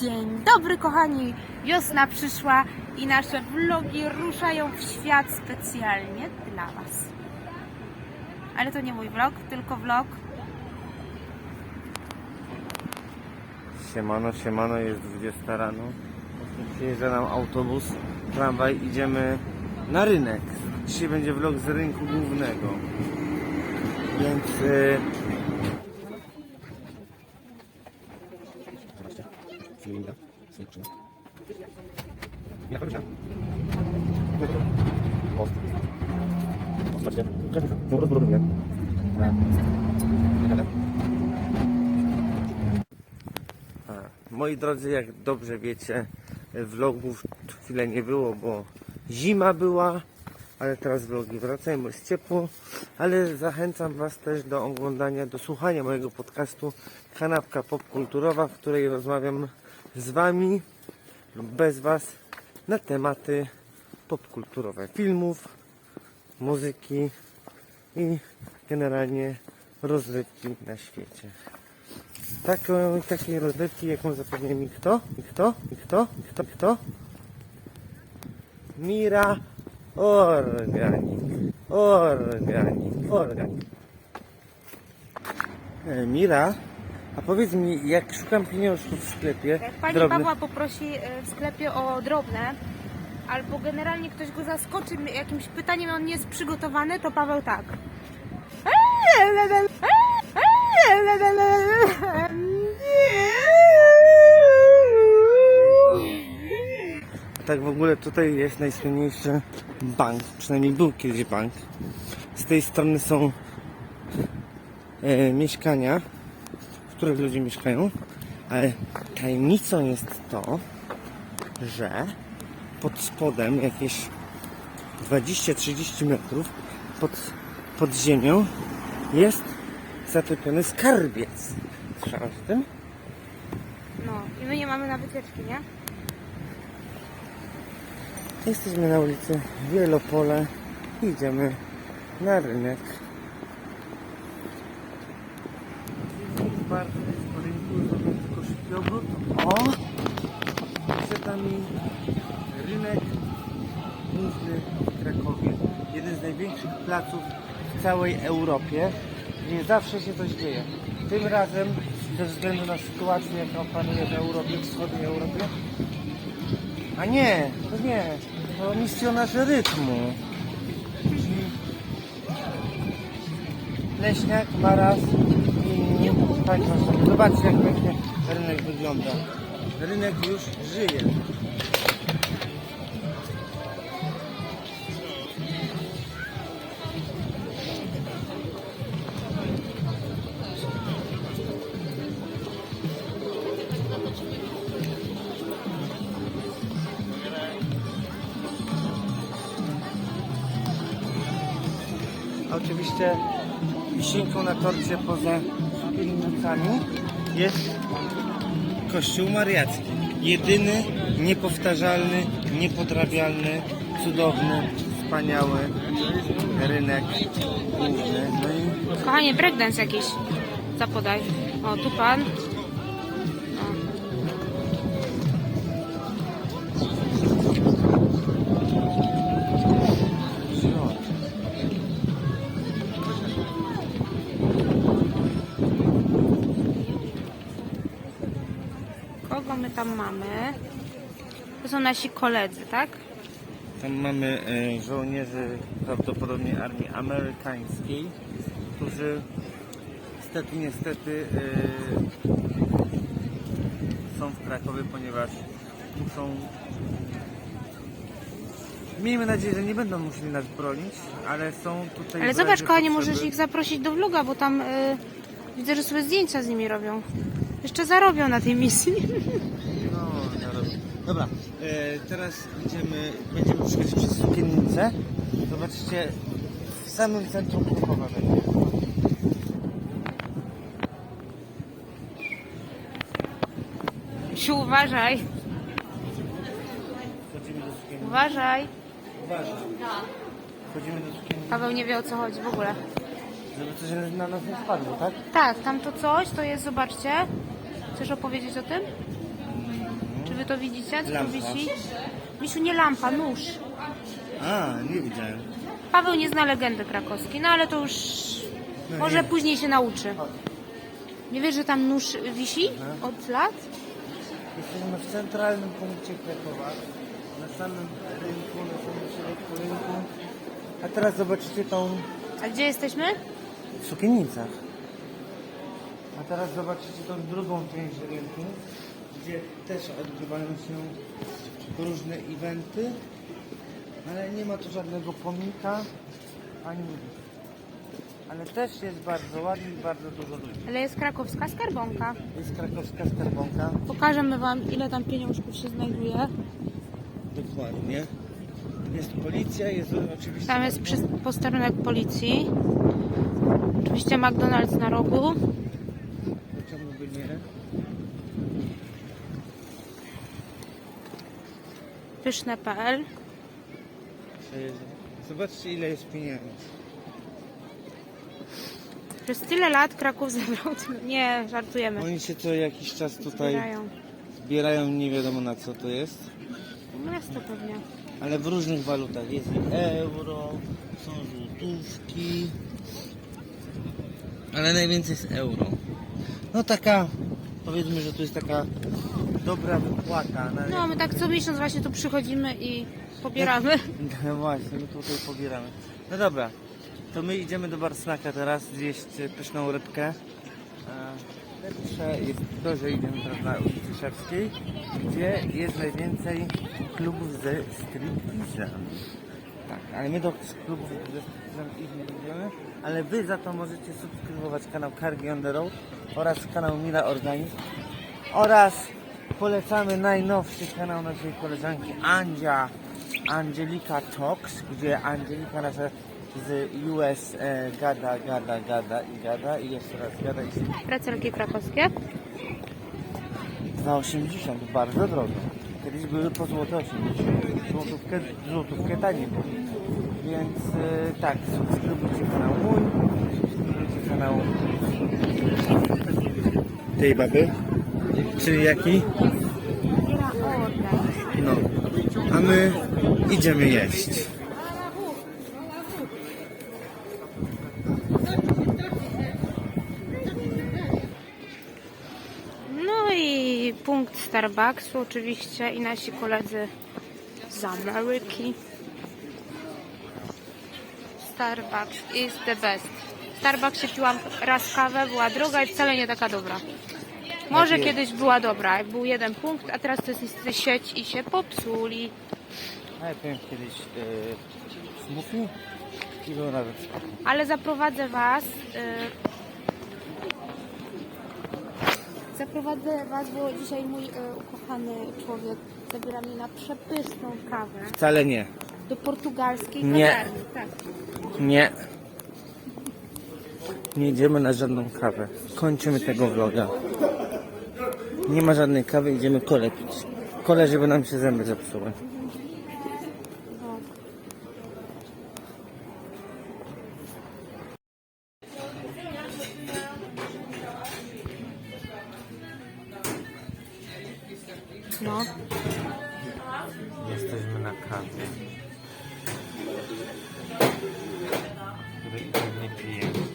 Dzień dobry kochani, wiosna przyszła i nasze vlogi ruszają w świat specjalnie dla Was. Ale to nie mój vlog, tylko vlog. Siemano, siemano, jest 20 rano. Przyjeżdża nam autobus, tramwaj, idziemy na rynek. Dzisiaj będzie vlog z rynku głównego. Więc... Yy... A, Moi drodzy, jak dobrze wiecie, vlogów chwilę nie było, bo zima była, ale teraz vlogi wracają, bo jest ciepło, ale zachęcam Was też do oglądania, do słuchania mojego podcastu Kanapka Popkulturowa, w której rozmawiam z Wami lub bez Was na tematy popkulturowe filmów, muzyki i generalnie rozrywki na świecie. Taką, takiej rozrywki, jaką zapewnia mi kto? I kto? I kto? I kto? I kto? Mira Organik. Organik. Organik. E, Mira, a powiedz mi, jak szukam pieniążków w sklepie Jak pani drobnych- Pawła poprosi e, w sklepie o drobne, albo generalnie ktoś go zaskoczy jakimś pytaniem, on nie jest przygotowany, to Paweł tak. Tak w ogóle tutaj jest najsłynniejszy bank, przynajmniej był kiedyś bank. Z tej strony są e, mieszkania, w których ludzie mieszkają, ale tajemnicą jest to, że pod spodem jakieś 20-30 metrów pod, pod ziemią jest zatopiony skarbiec. Słyszałaś o tym? No i my nie mamy na wycieczki, nie? Jesteśmy na ulicy Wielopole i idziemy na rynek. Bardzo jest po rynku, zrobię tylko szybki obrót. O! Przed rynek główny w Krakowie. Jeden z największych placów w całej Europie, gdzie zawsze się coś dzieje. Tym razem, ze względu na sytuację, jaka panuje w Europie, wschodniej Europie, a nie, to nie. To misjonarze rytmu. Leśniak, Maras i Państwo. Zobaczcie jak pięknie rynek wygląda. Rynek już żyje. Oczywiście wisienką na torcie poza jest Kościół Mariacki. Jedyny, niepowtarzalny, niepodrabialny, cudowny, wspaniały rynek główny. No i Kochanie, breakdance jakiś. Zapodaj. O, tu pan. Tam mamy? To są nasi koledzy, tak? Tam mamy e, żołnierzy prawdopodobnie armii amerykańskiej, którzy niestety, niestety e, są w Krakowie, ponieważ muszą Miejmy nadzieję, że nie będą musieli nas bronić, ale są tutaj. Ale zobacz, kochanie, potrzeby. możesz ich zaprosić do vloga, bo tam y, widzę, że sobie zdjęcia z nimi robią. Jeszcze zarobią na tej misji. No, no dobra. E, teraz idziemy, będziemy przechodzić przez sukiennicę. Zobaczcie, w samym centrum Krakowa będzie. Siu, uważaj. Wchodzimy do sukiennicy. Uważaj. Uważaj. Wchodzimy do sukiennicy, Paweł nie wie o co chodzi w ogóle. żeby coś na nas nie spadło, tak? Tak, tam to coś, to jest, zobaczcie. Chcesz opowiedzieć o tym? Czy wy to widzicie? Co tu Lampa. wisi? Misiu, nie lampa, nóż. A, nie widziałem. Paweł nie zna legendy krakowskiej, no ale to już No może nie. później się nauczy. Nie wiesz, że tam nóż wisi od lat? Jesteśmy w centralnym punkcie Krakowa, na samym rynku, na samym środku rynku. A teraz zobaczycie tą A gdzie jesteśmy? w Sukienicach. A teraz zobaczycie tą drugą część rynku, gdzie też odbywają się różne eventy, ale nie ma tu żadnego pomnika ani nic. Ale też jest bardzo ładnie i bardzo dużo ludzi. Ale jest krakowska skarbonka. Jest krakowska skarbonka, Pokażemy wam, ile tam pieniążków się znajduje. dokładnie. Jest policja, jest oczywiście... Tam jest przy- posterunek policji. Oczywiście McDonald's na rogu. Pyszne.pl Zobaczcie ile jest pieniędzy. Przez tyle lat Kraków zebrał... Nie, żartujemy. Oni się co jakiś czas tutaj Zbierają. zbierają, nie wiadomo na co to jest. Miasto pewnie. Ale w różnych walutach. Jest euro, są złotówki. Ale najwięcej jest euro. No taka, powiedzmy, że to jest taka dobra wypłata. Nawet No, my tak co miesiąc właśnie tu przychodzimy i pobieramy. No właśnie, my tutaj pobieramy. No dobra, to my idziemy do Barsnaka teraz zjeść pyszną rybkę. Pierwsze jest to, że idziemy teraz na ulicy Szewskiej, gdzie jest najwięcej klubów ze stripteasem. Tak, ale my do klubów ze stripteasem ich nie idziemy, ale wy za to możecie subskrybować kanał Cargi on the Road oraz kanał Mila Organizm oraz polecamy najnowszy kanał naszej koleżanki Andzia Angelika Talks, gdzie Angelika nasza z US e, gada, gada, gada i gada i jeszcze raz gada i się Precelki krakowskie. 2,80 bardzo drogo. Kiedyś były po złote 80. Złotówkę, złotówkę taniej było. Więc e, tak, subskrybujcie kanał mój, subskrybujcie kanał tej baby. Czyli jaki? No. A my idziemy jeść. No i punkt Starbucksu oczywiście i nasi koledzy z Ameryki. Starbucks is the best. W Starbucksie piłam raz kawę, była droga i wcale nie taka dobra. Może kiedyś była dobra, jak był jeden punkt, a teraz to jest niestety sieć i się popsuli. A ja piłem kiedyś yy, smoothie i było nawet. Ale zaprowadzę Was. y, zaprowadzę Was, bo dzisiaj mój y, ukochany człowiek zabiera mnie na przepyszną kawę Wcale nie. do portugalskiej Nie. kawiarni. Tak. Nie. Nie idziemy na żadną kawę. Kończymy tego vloga. Nie ma żadnej kawy, idziemy kole pić. Kole, żeby nam się zęby zepsuły. No. Jesteśmy na kawie. Której nie pijemy.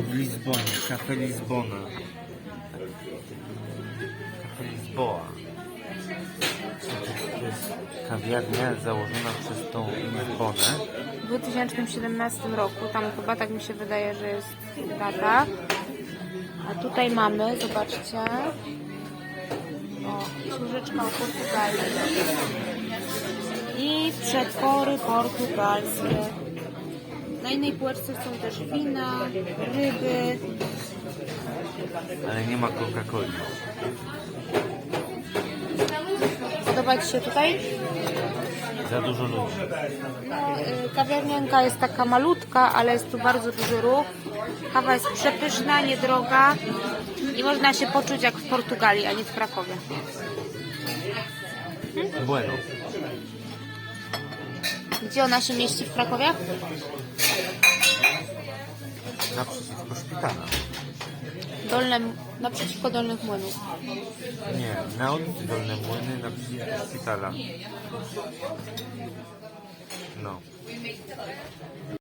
W Lizbonie, kafe Lizbona. Kafe Lizboa. To jest kawiarnia założona przez tą Lizbonę. w 2017 roku, tam chyba tak mi się wydaje, że jest data. A tutaj mamy, zobaczcie. O, książeczka o Portugalii. I przetwory portugalskie. Na innej półeczce są też wina, ryby. Ale nie ma Coca-Coli. Podoba Ci się tutaj? Za dużo ludzi. No, y, kawiarnianka jest taka malutka, ale jest tu bardzo duży ruch. Kawa jest przepyszna, niedroga i można się poczuć jak w Portugalii, a nie w Krakowie. Bueno. Gdzie ona się mieści w Krakowie? Naprzeciwko szpitala. Dolne, naprzeciwko Dolnych Młynów. Nie, Na ulicy Dolne Młyny naprzeciwko szpitala. No.